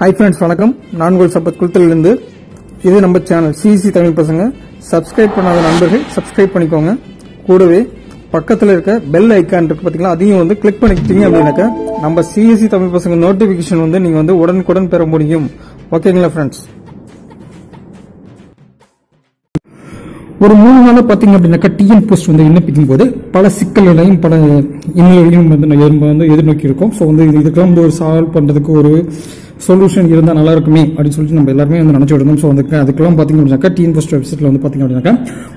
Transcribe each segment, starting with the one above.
Hi friends வணக்கம். நான் உங்கள் சப்பத் குளத்திலிருந்து இது நம்ம சேனல் சிசி தமிழ் பசங்க. சப்ஸ்கிரைப் பண்ணாத நண்பர்கள் சப்ஸ்கிரைப் பண்ணிக்கோங்க. கூடவே பக்கத்தில் இருக்க பெல் ஐக்கான் இருக்கு பார்த்தீங்களா அதையும் வந்து கிளிக் பண்ணிக்கிட்டீங்க அப்படின்னாக்கா நம்ம சிஎஸ்சி தமிழ் பசங்க நோட்டிஃபிகேஷன் வந்து நீங்கள் வந்து உடனுக்குடன் பெற முடியும். ஓகேங்களா ஃப்ரெண்ட்ஸ் ஒரு மூணு நாள் பார்த்தீங்க அப்படின்னாக்கா டிஎன் போஸ்ட் வந்து விண்ணப்பிக்கும் போது பல சிக்கல்களையும் பல இன்னும் வந்து நம்ம வந்து எதிர்நோக்கி இருக்கோம் ஸோ வந்து இதுக்கெல்லாம் வந்து ஒரு சால்வ் பண்ணுறதுக்கு ஒரு சொல்யூஷன் இருந்தால் நல்லா இருக்குமே அப்படின்னு சொல்லிட்டு நம்ம எல்லாருமே வந்து நினச்சி விடணும். ஸோ அதுக்கு அதுக்கெல்லாம் பார்த்திங்க அப்படின்னாக்கா டிஎன் போஸ்ட் வெப்சைட்ல வந்து பார்த்திங்க அப்படின்னாக்கா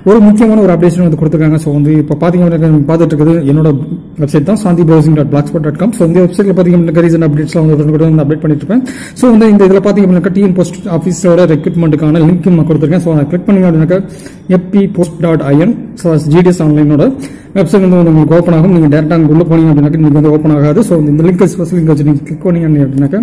ஒரு முக்கியமான ஒரு அப்டேஷன் வந்து கொடுத்துருக்காங்க. ஸோ வந்து இப்போ பார்த்திங்க அப்படின்னாக்கா பார்த்துட்டு இருக்குது என்னோட வெப்சைட் தான் Shanti browsing dot blog spot dot com so இந்த வெப்சைட்ல பார்த்திங்க அப்படின்னா ரீசன் அப்டேட்ஸ்லாம் வந்து கூட வந்து அப்டேட் பண்ணிட்டு இருப்பேன் ஸோ வந்து இந்த இதில் பாத்தீங்க அப்படின்னாக்கா டிஎன் போஸ்ட் ஆஃபீஸோட ரெக்ரூட்மெண்ட்டுக்கான லிங்க் நான் கொடுத்துருக்கேன். ஸோ அதை கிளிக் பண்ணிங்க அப்படின்னாக்கா எப்பி போஸ்ட் டாட் ஐஎன் ஜிடிஎஸ் ஆன்லைனோட வெப்சைட் வந்து உங்களுக்கு ஓப்பன் ஆகும். நீங்கள் டேரெக்டாக அங்கே உள்ள போனீங்க அப்படின்னாக்கா நீங்கள் வந்து ஓப்பன் ஆகாது. ஸோ இந்த லிங்க் ஸ்பெஷல் லிங்க் வச்சு நீங்கள் கிளிக் பண்ணீங்க அப்படின்னாக்கா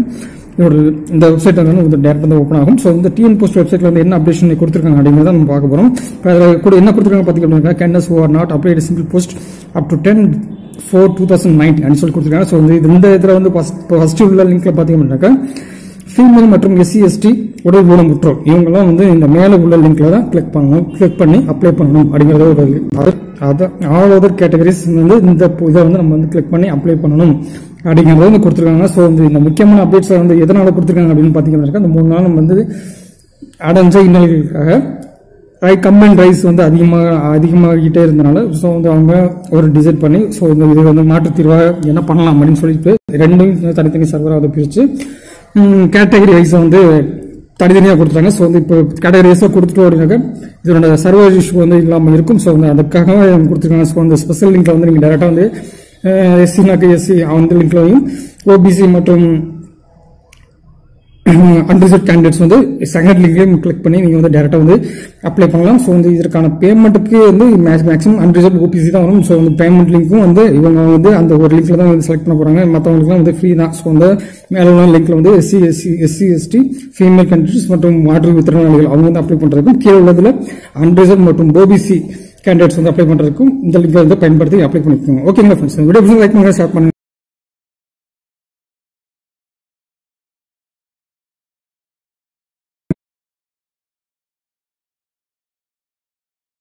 இதோட இந்த வெப்சைட் வந்து வந்து தான் வந்து ஓப்பன் ஆகும். ஸோ இந்த டிஎன் போஸ்ட் வெப்சைட்ல வந்து என்ன அப்டேஷன் கொடுத்துருக்காங்க அப்படிங்கிறத நம்ம பார்க்க போகிறோம் அதில் கூட என்ன கொடுத்துருக்காங்க பார்த்தீங்க candidates who are not applied simple post up to ten four two thousand nine அப்படின்னு சொல்லி கொடுத்துருக்காங்க. ஸோ வந்து இந்த இதில் வந்து ஃபர்ஸ்ட் உள்ள லிங்க்ல பார்த்தீங்க அப்படின்னாக்கா ஃபீமேல் மற்றும் எஸ்சி எஸ்டி உடல் ஊனமுற்றோர் இவங்கெல்லாம் வந்து இந்த மேலே உள்ள லிங்க்ல தான் கிளிக் பண்ணணும் கிளிக் பண்ணி அப்ளை பண்ணணும் அப்படிங்கிறத ஒரு அது- ஆல் ஓவர் கேட்டகரிஸ் வந்து இந்த இதை வந்து நம்ம வந்து கிளிக் பண்ணி அப்ளை பண்ணணும். அப்படிங்கிறத வந்து கொடுத்துருக்காங்க. ஸோ வந்து இந்த முக்கியமான அப்டேட்ஸ் வந்து எதனால கொடுத்துருக்காங்க அப்படின்னு பார்த்தீங்கன்னா இந்த மூணு நாள் வந்து அடைஞ்ச இன்னல்களுக்காக ரை கம்பைன் ரைஸ் வந்து அதிகமாக அதிகமாகிட்டே இருந்தனால ஸோ வந்து அவங்க ஒரு டிசைட் பண்ணி ஸோ இந்த இது வந்து மாற்றுத்தீர்வாக என்ன பண்ணலாம் அப்படின்னு சொல்லிட்டு ரெண்டும் தனித்தனி சர்வராக அதை பிரித்து கேட்டகரி வைஸை வந்து தனித்தனியாக கொடுத்துட்டாங்க. ஸோ வந்து இப்போ கேட்டகரி வைஸாக கொடுத்துட்டோம் அப்படின்னாக்க இதனோட சர்வர் இஷ்யூ வந்து இல்லாமல் இருக்கும். ஸோ வந்து அதுக்காக கொடுத்துருக்காங்க. ஸோ அந்த ஸ்பெஷல் லிங்கில் வந்து நீங்கள் டேரெக்டாக வந்து எஸ்சி நாக்கு எஸ்சி அந்த லிங்க்லையும் ஓபிசி மற்றும் அன்ரிசர்வ் கேண்டிடேட்ஸ் வந்து செகண்ட் லிங்க்லேயும் கிளிக் பண்ணி நீங்கள் வந்து டேரெக்டாக வந்து அப்ளை பண்ணலாம். ஸோ வந்து இதற்கான பேமெண்ட்டுக்கு வந்து மேக்ஸிமம் அன்ரிசர்வ் ஓபிசி தான் வரும். ஸோ வந்து பேமெண்ட் லிங்க்கும் வந்து இவங்க வந்து அந்த ஒரு லிங்க்ல தான் வந்து செலக்ட் பண்ண போகிறாங்க மற்றவங்களுக்குலாம் வந்து ஃப்ரீ தான். ஸோ வந்து மேலே உள்ள லிங்க்ல வந்து SC SC SC ST female candidates மற்றும் மாற்று திறனாளிகள் அவங்க வந்து அப்ளை பண்ணுறதுக்கும் கீழே உள்ளதில் அன்ரிசர்வ் மற்றும் ஓபிசி கேண்டிடேட்ஸ் வந்து அப்ளை பண்ணுறதுக்கும் இந்த லிங்க் வந்து பயன்படுத்தி அப்ளை பண்ணிக்கோங்க. ஓகேங்களா ஃப்ரெண்ட்ஸ் வீடியோ லைக் பண்ணுங்க ஷேர் பண்ணுங்க.